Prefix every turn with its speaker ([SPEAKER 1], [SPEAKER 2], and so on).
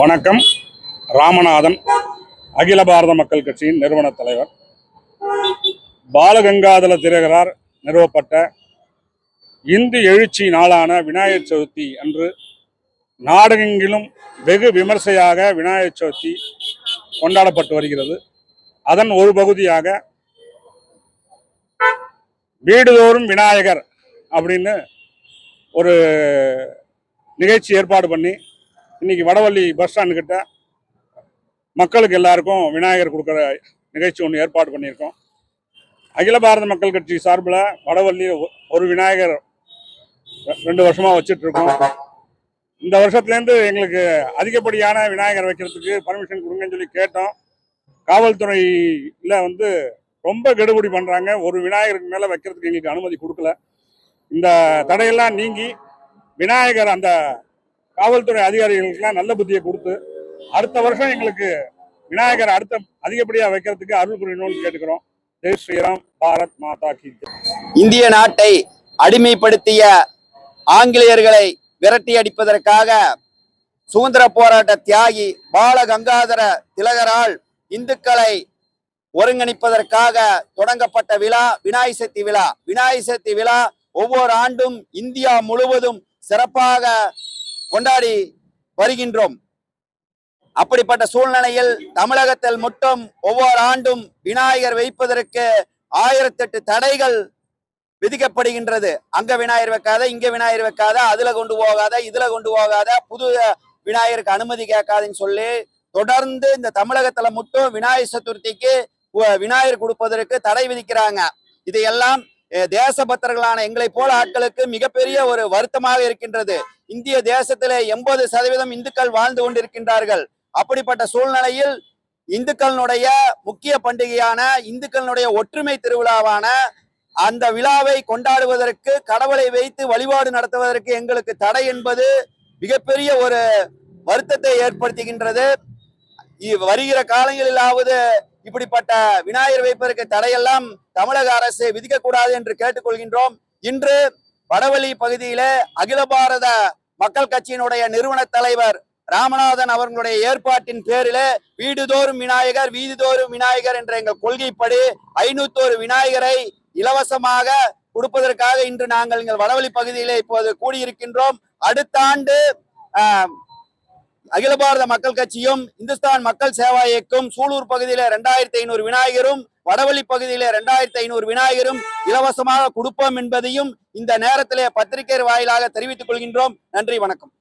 [SPEAKER 1] வணக்கம். ராமநாதன் அகில பாரத மக்கள் கட்சியின் நிறுவன தலைவர். பாலகங்காதர திலகரார் நிறுவப்பட்ட இந்து எழுச்சி நாளான விநாயகர் சதுர்த்தி அன்று நாடகெங்கிலும் வெகு விமர்சையாக விநாயகர் சதுர்த்தி கொண்டாடப்பட்டு வருகிறது. அதன் ஒரு பகுதியாக வீடுதோறும் விநாயகர் அப்படின்னு ஒரு நிகழ்ச்சி ஏற்பாடு பண்ணி இன்னைக்கு வடவள்ளி பஸ் ஸ்டாண்டு கிட்ட மக்களுக்கு எல்லாருக்கும் விநாயகர் கொடுக்குற நிகழ்ச்சி ஒன்று ஏற்பாடு பண்ணியிருக்கோம். அகில பாரத மக்கள் கட்சி சார்பில் வடவள்ளி ஒ- ஒரு விநாயகர் ரெண்டு வருஷமாக வச்சிட்ருக்கோம். இந்த வருஷத்துலேருந்து எங்களுக்கு அதிகப்படியான விநாயகர் வைக்கிறதுக்கு பர்மிஷன் கொடுங்கன்னு சொல்லி கேட்டோம். காவல்துறையில் வந்து ரொம்ப கெடுபிடி பண்ணுறாங்க ஒரு விநாயகருக்கு மேலே வைக்கிறதுக்கு எங்களுக்கு அனுமதி கொடுக்கல. இந்த தடையெல்லாம் நீங்கி விநாயகர் அந்த காவல்துறை அதிகாரிகளுக்கெல்லாம் நல்ல புத்தியை கொடுத்து அடுத்த வருஷம் எங்களுக்கு விநாயகர் அடுத்த அதிகப்படியாக வைக்கிறதுக்கு அருள் புரியணும்னு கேட்டுக்கிறோம். ஜெய் ஸ்ரீராம் பாரத் மாதா கி
[SPEAKER 2] இந்திய நாட்டை அடிமைப்படுத்திய ஆங்கிலேயர்களை விரட்டி அடிப்பதற்காக சுதந்திர போராட்ட தியாகி பால கங்காதர திலகரால் இந்துக்களை ஒருங்கிணைப்பதற்காக தொடங்கப்பட்ட விழா விநாயக சக்தி விழா. விநாயக சக்தி விழா ஒவ்வொரு ஆண்டும் இந்தியா முழுவதும் சிறப்பாக கொண்டாடி வருகின்றோம். அப்படிப்பட்ட சூழ்நிலையில் தமிழகத்தில் மட்டும் ஒவ்வொரு ஆண்டும் விநாயகர் வைப்பதற்கு ஆயிரத்தெட்டு தடைகள் விதிக்கப்படுகின்றது. அங்க விநாயகர் வைக்காத இங்க விநாயகர் வைக்காத அதுல கொண்டு போகாத இதுல கொண்டு போகாத புது விநாயகருக்கு அனுமதி கேட்காதுன்னு சொல்லி தொடர்ந்து இந்த தமிழகத்துல மட்டும் விநாயகர் சதுர்த்திக்கு விநாயகர் கொடுப்பதற்கு தடை விதிக்கிறாங்க. இதையெல்லாம் தேசபக்தர்களான எங்களை போல ஆட்களுக்கு மிகப்பெரிய ஒரு வருத்தமாக இருக்கின்றது. இந்திய தேசத்திலே எண்பது சதவீதம் இந்துக்கள் வாழ்ந்து கொண்டிருக்கின்றார்கள். அப்படிப்பட்ட சூழ்நிலையில் இந்துக்களினுடைய முக்கிய பண்டிகையான இந்துக்களினுடைய ஒற்றுமை திருவிழாவான அந்த விழாவை கொண்டாடுவதற்கு கடவுளை வைத்து வழிபாடு நடத்துவதற்கு எங்களுக்கு தடை என்பது மிகப்பெரிய ஒரு வருத்தத்தை ஏற்படுத்துகின்றது. வருகிற காலங்களிலாவது இப்படிப்பட்ட விநாயகர் வைப்பதற்கு தடையெல்லாம் தமிழக அரசு விதிக்கக்கூடாது என்று கேட்டுக்கொள்கின்றோம். இன்று வடவழி பகுதியிலே அகில பாரத மக்கள் கட்சியினுடைய நிறுவன தலைவர் ராமநாதன் அவர்களுடைய ஏற்பாட்டின் பேரிலே வீடுதோறும் விநாயகர் வீதிதோறும் விநாயகர் என்ற எங்கள் கொள்கைப்படி ஐநூத்தோரு விநாயகரை இலவசமாக கொடுப்பதற்காக இன்று நாங்கள் எங்கள் வடவழி பகுதியிலே இப்போது கூடியிருக்கின்றோம். அடுத்த ஆண்டு ஆஹ், அகில பாரத மக்கள் கட்சியும் இந்துஸ்தான் மக்கள் சேவா இயக்கம் சூலூர் பகுதியில ரெண்டாயிரத்தி ஐநூறு விநாயகரும் வடவள்ளி பகுதியில ரெண்டாயிரத்தி ஐநூறு விநாயகரும் இலவசமாக கொடுப்போம் என்பதையும் இந்த நேரத்திலே பத்திரிகை வாயிலாக தெரிவித்துக் கொள்கின்றோம். நன்றி வணக்கம்.